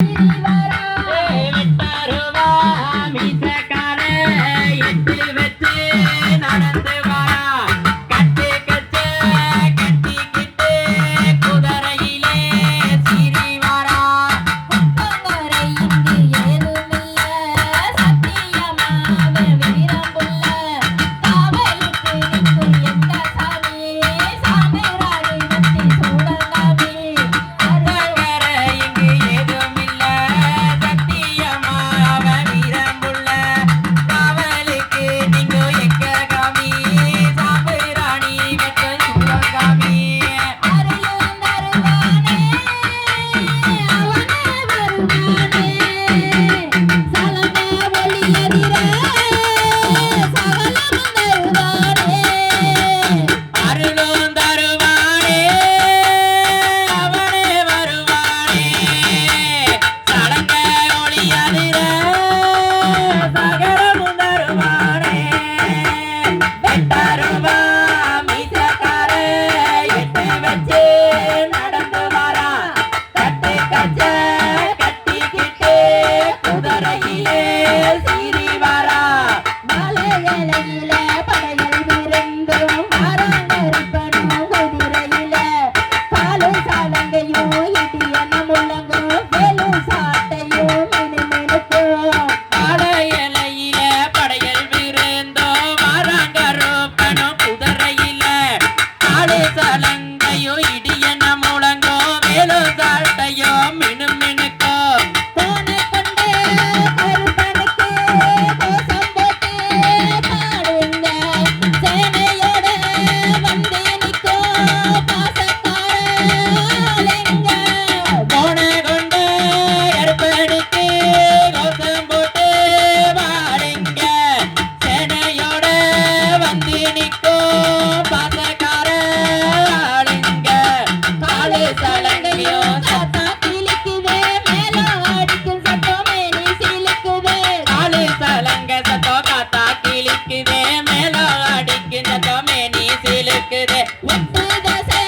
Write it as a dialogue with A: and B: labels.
A: Bye. Valentine's Day, you know, you be a number one girl, Valentine's
B: தண்ணி சிலுக்குது.
A: உப்பு தசை